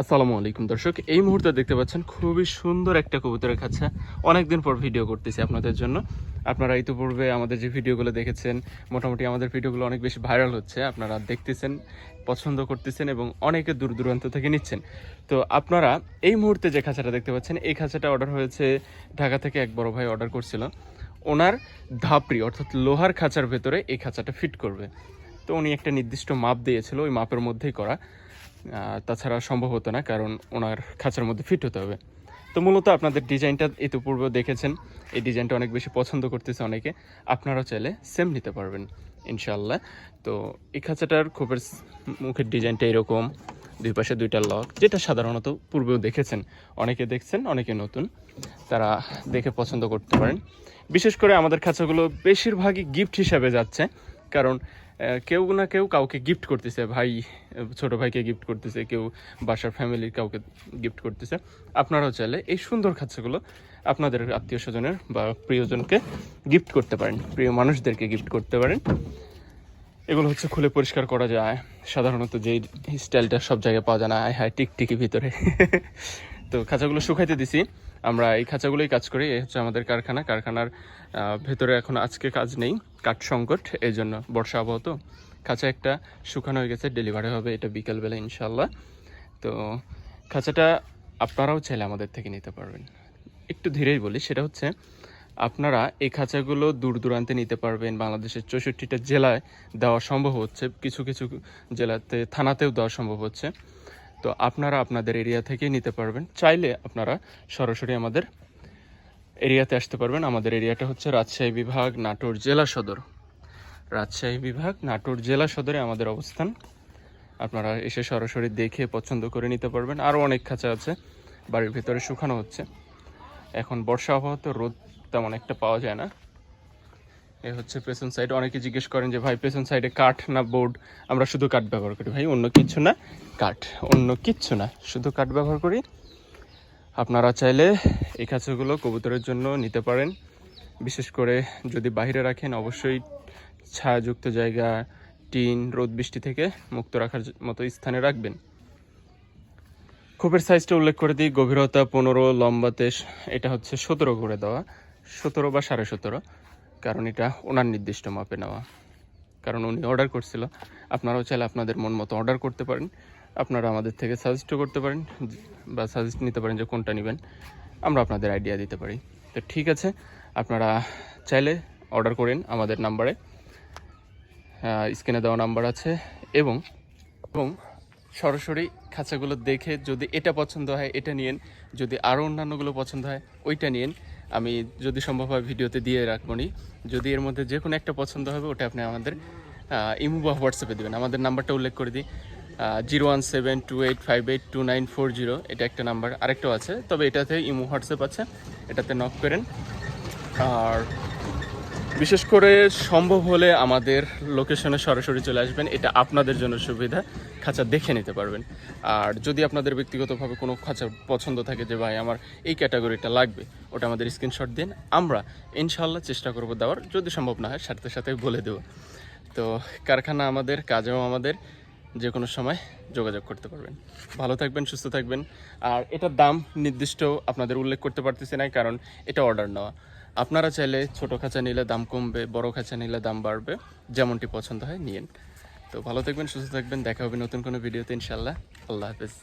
আসসালামু আলাইকুম, দর্শক। এই মুহূর্তে দেখতে পাচ্ছেন খুবই সুন্দর একটা কবুতরের খাঁচা। অনেকদিন পর ভিডিও করতেছি আপনাদের জন্য। আপনারা ইতিপূর্বে আমাদের যে ভিডিওগুলো দেখেছেন, মোটামুটি আমাদের ভিডিওগুলো অনেক বেশি ভাইরাল হচ্ছে। আপনারা দেখতেছেন, পছন্দ করতেছেন এবং অনেকে দূর দূরান্ত থেকে নিচ্ছেন। তো আপনারা এই মুহূর্তে যে খাঁচাটা দেখতে পাচ্ছেন, এই খাঁচাটা অর্ডার হয়েছে ঢাকা থেকে এক বড় ভাই অর্ডার করছিল। ওনার ধাপড়ি, অর্থাৎ লোহার খাঁচার ভেতরে এই খাঁচাটা ফিট করবে। তো উনি একটা নির্দিষ্ট মাপ দিয়েছিল, ওই মাপের মধ্যেই করা। তাছাড়া সম্ভব হতো না, কারণ ওনার খাঁচার মধ্যে ফিট হতে হবে। তো মূলত আপনাদের ডিজাইনটা ইতিপূর্বেও দেখেছেন। এই ডিজাইনটা অনেক বেশি পছন্দ করতেছে অনেকে। আপনারাও চাইলে সেম নিতে পারবেন ইনশাল্লাহ তো এই খাঁচাটার খোপের মুখের ডিজাইনটা এরকম, দুই পাশে দুইটা লক, যেটা সাধারণত পূর্বেও দেখেছেন। অনেকে দেখছেন, অনেকে নতুন। তারা দেখে পছন্দ করতে পারেন। বিশেষ করে আমাদের খাঁচাগুলো বেশিরভাগই গিফট হিসাবে যাচ্ছে। কারণ কেউ না কেউ কাউকে গিফট করতেছে, ভাই, ছোট ভাইকে গিফট করতেছে, কেউ বাসার ফ্যামিলির কাউকে গিফট করতেছে। আপনারাও চাইলে এই সুন্দর খাঁচাগুলো আপনাদের আত্মীয় স্বজনের বা প্রিয়জনকে গিফট করতে পারেন, প্রিয় মানুষদেরকে গিফট করতে পারেন। এগুলো হচ্ছে খুলে পরিষ্কার করা যায়। সাধারণত যেই স্টাইলটা সব জায়গায় পাওয়া যায় না হায় টিকটিকি ভিতরে। তো খাঁচাগুলো শুকাইতে দিছি। আমরা এই খাঁচাগুলোই কাজ করি, এই হচ্ছে আমাদের কারখানা। কারখানার ভেতরে এখন আজকে কাজ নেই, কাঠ সংকট, এই জন্য বর্ষা আবহাওয়া তো। খাঁচা একটা শুকানো হয়ে গেছে ডেলিভারি হবে এটা বিকালবেলা ইনশাল্লাহ তো খাঁচাটা আপনারাও চাইলে আমাদের থেকে নিতে পারবেন। একটু ধীরেই বলি, সেটা হচ্ছে আপনারা এই খাঁচাগুলো দূর দূরান্তে নিতে পারবেন, বাংলাদেশের চৌষট্টিটা জেলায় দেওয়া সম্ভব হচ্ছে, কিছু কিছু জেলাতে, থানাতেও দেওয়া সম্ভব হচ্ছে। তো আপনারা আপনাদের এরিয়া থেকেই নিতে পারবেন। চাইলে আপনারা সরাসরি আমাদের এরিয়াতে আসতে পারবেন। আমাদের এরিয়াটা হচ্ছে রাজশাহী বিভাগ, নাটোর জেলা সদর। রাজশাহী বিভাগ, নাটোর জেলা সদরে আমাদের অবস্থান। আপনারা এসে সরাসরি দেখে পছন্দ করে নিতে পারবেন। আরও অনেক খাঁচা আছে, বাড়ির ভিতরে শুকানো হচ্ছে। এখন বর্ষা আবহাওয়া তো রোদ তেমন একটা পাওয়া যায় না। এ হচ্ছে পেছন সাইড অনেকে জিজ্ঞেস করেন যে, ভাই, পেছন সাইডে কাঠ না বোর্ড আমরা শুধু কাঠ ব্যবহার করি। ভাই, অন্য কিচ্ছু না, কাঠ। অন্য কিচ্ছু না, শুধু কাঠ ব্যবহার করি। আপনারা চাইলে এই খাঁচাগুলো কবুতরের জন্য নিতে পারেন। বিশেষ করে যদি বাইরে রাখেন, অবশ্যই ছায়াযুক্ত জায়গা, টিন, রোদ, বৃষ্টি থেকে মুক্ত রাখার মতো স্থানে রাখবেন। খোপের সাইজটা উল্লেখ করে দিই। গভীরতা পনেরো লম্বাতে এটা হচ্ছে সতেরো করে দেওয়া। সতেরো বা সাড়ে সতেরো। কারণ এটা ওনার নির্দিষ্ট মাপে নেওয়া। কারণ উনি অর্ডার করছিল। আপনারাও চাইলে আপনাদের মন মতো অর্ডার করতে পারেন। আপনারা আমাদের থেকে সাজেস্টও করতে পারেন বা সাজেস্ট নিতে পারেন যে কোনটা নেবেন। আমরা আপনাদের আইডিয়া দিতে পারি। তো ঠিক আছে, আপনারা চাইলে অর্ডার করেন আমাদের নাম্বারে স্ক্রিনে দেওয়া নাম্বার আছে এবং এবং সরাসরি খাঁচাগুলো দেখে যদি এটা পছন্দ হয়, এটা নিয়েন। যদি আরও অন্যান্যগুলো পছন্দ হয়, ওইটা নিয়েন। আমি যদি সম্ভব হয় ভিডিওতে দিয়ে রাখব নি যদি এর মধ্যে যে কোনো একটা পছন্দ হবে, ওটা আপনি আমাদের ইমো বা হোয়াটসঅ্যাপে দেবেন। আমাদের নাম্বারটা উল্লেখ করে দিই zero one seven two eight five eight two nine four zero. এটা একটা নাম্বার, আরেকটাও আছে, তবে এটাতে ইমো, হোয়াটসঅ্যাপ আছে, এটাতে নক করেন। আর বিশেষ করে সম্ভব হলে আমাদের লোকেশনে সরাসরি চলে আসবেন। এটা আপনাদের জন্য সুবিধা। খাঁচা দেখে নিতে পারবেন। আর যদি আপনাদের ব্যক্তিগতভাবে কোনো খাঁচা পছন্দ থাকে যে, ভাই, আমার এই ক্যাটাগরিটা লাগবে, ওটা আমাদের স্ক্রিনশট দিন, আমরা ইনশাল্লাহ চেষ্টা করব দেওয়ার। যদি সম্ভব না হয়, সাথে সাথে বলে দেবো। তো কারখানা আমাদের, কাজেও আমাদের, যে কোনো সময় যোগাযোগ করতে পারবেন। ভালো থাকবেন, সুস্থ থাকবেন। আর এটার দাম নির্দিষ্ট আপনাদের উল্লেখ করতে পারতেছি না, কারণ এটা অর্ডার নেওয়া। আপনারা চাইলে ছোট খাঁচা নিলে দাম কমবে, বড় খাঁচা নিলে দাম বাড়বে, যেমনটি পছন্দ হয়, নিয়েন। তো ভালো থাকবেন সুস্থ থাকবেন দেখা হবে নতুন কোনো ভিডিওতে ইনশাল্লাহ আল্লাহ হাফেজ।